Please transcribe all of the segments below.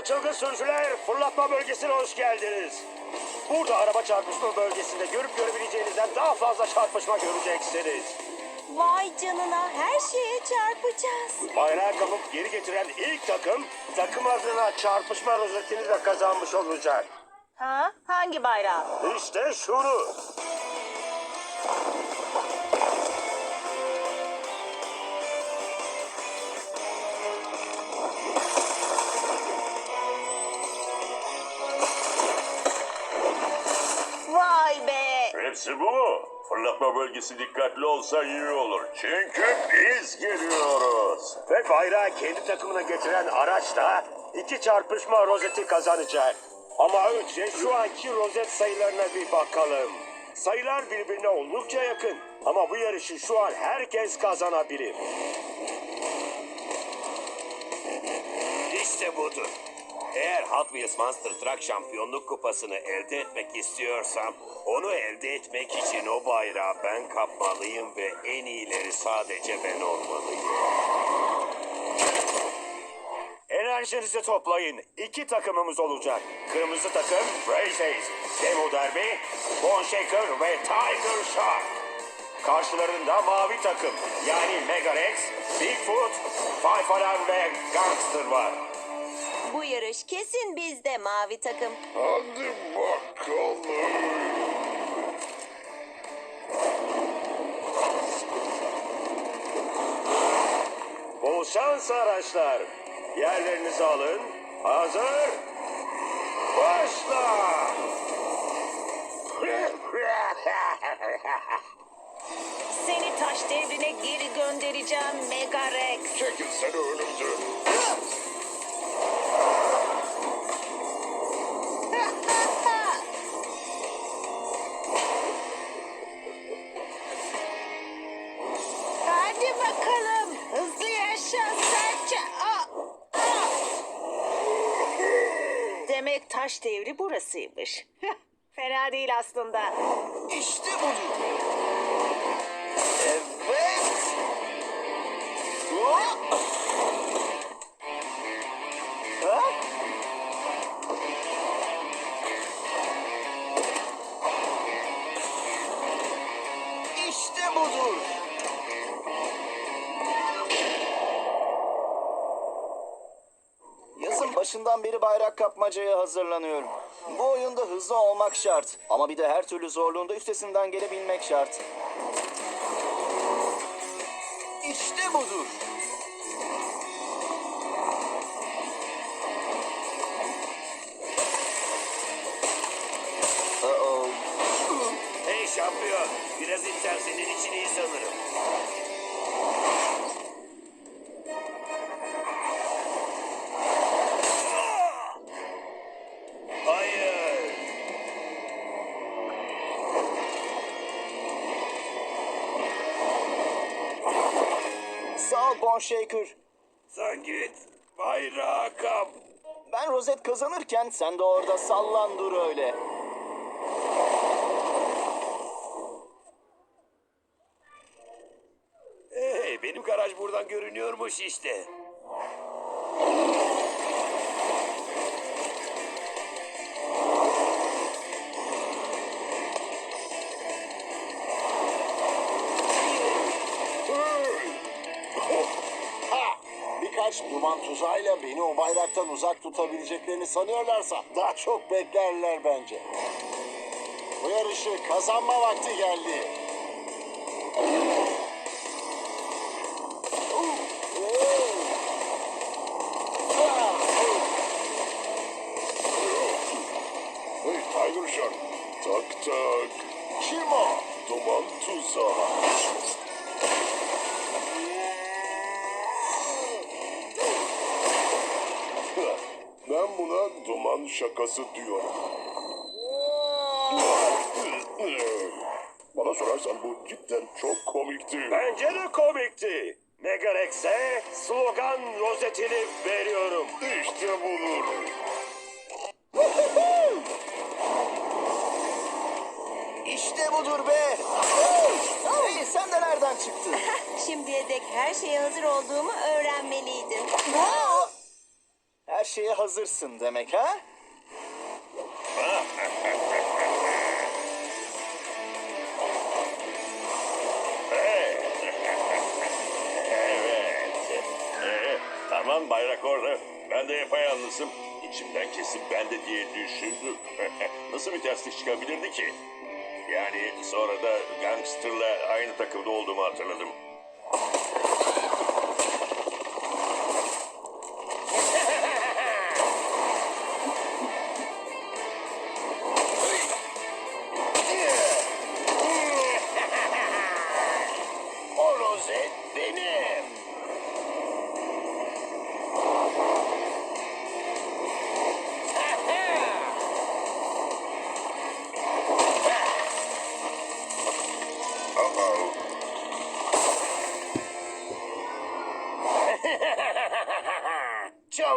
Merhaba çılgın sürücüler. Fırlatma bölgesine hoş geldiniz. Burada araba çarpışma bölgesinde görüp görebileceğinizden daha fazla çarpışma göreceksiniz. Vay canına her şeye çarpacağız. Bayrağı kapıp geri getiren ilk takım, takım adına çarpışma rozetini de kazanmış olacak. Ha? Hangi bayrağı? İşte şunu. Fırlatma bölgesi dikkatli olsa iyi olur. Çünkü biz geliyoruz. Ve bayrağı kendi takımına getiren araç da iki çarpışma rozeti kazanacak. Ama önce şu anki rozet sayılarına bir bakalım. Sayılar birbirine oldukça yakın. Ama bu yarışı şu an herkes kazanabilir. İşte budur. Eğer Hot Wheels Monster Truck şampiyonluk kupasını elde etmek istiyorsam, onu elde etmek için o bayrağı ben kapmalıyım ve en iyileri sadece ben olmalıyım. Enerjinizi toplayın. İki takımımız olacak. Kırmızı takım Races, Demo Derby, Bone Shaker ve Tiger Shark. Karşılarında mavi takım yani Mega Rex, Bigfoot, Five Alarm ve Gangster var. Bu yarış kesin bizde mavi takım. Hadi bakalım. Bol şans araçlar. Yerlerinizi alın. Hazır. Başla. Seni taş devrine geri göndereceğim Mega Rex. Çekilsene önümden. Demek taş devri burasıymış. Fena değil aslında. İşte budur. Evet. Hop. Başından beri bayrak kapmacaya hazırlanıyorum. Bu oyunda hızlı olmak şart. Ama bir de her türlü zorluğunda üstesinden gelebilmek şart. İşte budur. Bon Shaker. Sen git. Bayrağı kap. Ben rozet kazanırken sen de orada sallan dur öyle. Hey, benim garaj buradan görünüyormuş işte. Birkaç duman tuzağıyla beni o bayraktan uzak tutabileceklerini sanıyorlarsa daha çok beklerler bence. Bu yarışı kazanma vakti geldi. Duman şakası diyorum. Bana sorarsan bu cidden çok komikti. Bence de komikti. Mega Rex'e slogan rozetini veriyorum. İşte budur. İşte budur be. Hey sen de nereden çıktın? Şimdiye dek her şeye hazır olduğumu öğrenmeliydin. Her her şeye hazırsın demek ha? Evet. Tamam bayrak orada. Ben de yapayalnızım. İçimden kesin ben de diye düşündüm. Nasıl bir terslik çıkabilirdi ki? Yani sonra da gangsterla aynı takımda olduğumu hatırladım.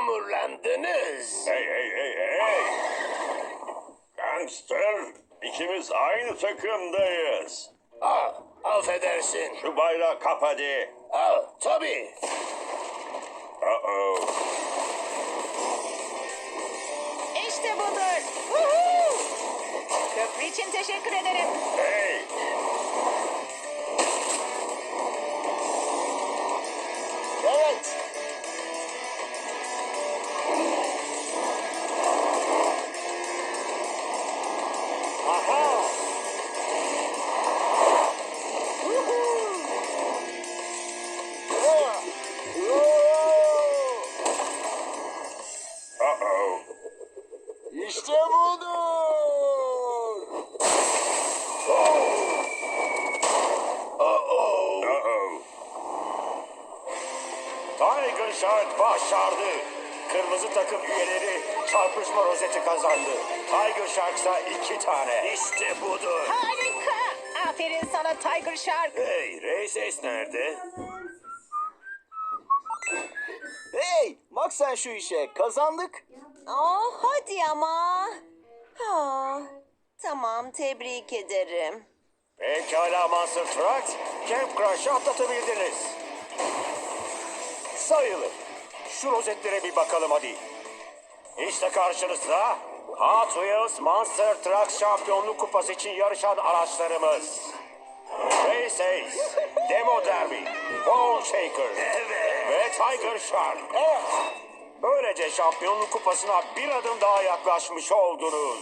Çamurlandınız. Hey hey hey hey! Gangster, ikimiz aynı takımdayız. Aa, affedersin. Şu bayrağı kap hadi. Aa, tabii. Uh-oh. İşte budur. Woohoo! Köprü için teşekkür ederim. Hey! Tiger Shark başardı. Kırmızı takım üyeleri çarpışma rozeti kazandı. Tiger Shark'sa iki tane. İşte budur. Harika. Aferin sana Tiger Shark. Hey, Reyses nerede? Hey, bak sen şu işe. Kazandık. Oh hadi ama. Ha, tamam tebrik ederim. Pekala Monster Trucks. Camp Crush'ı atlatabildiniz. Sayılır. Şu rozetlere bir bakalım hadi. İşte karşınızda Hot Wheels Monster Truck Şampiyonluk Kupası için yarışan araçlarımız. Race Ace, Demo Derby, Ball Shaker ve Tiger Shark. Böylece şampiyonluk kupasına bir adım daha yaklaşmış oldunuz.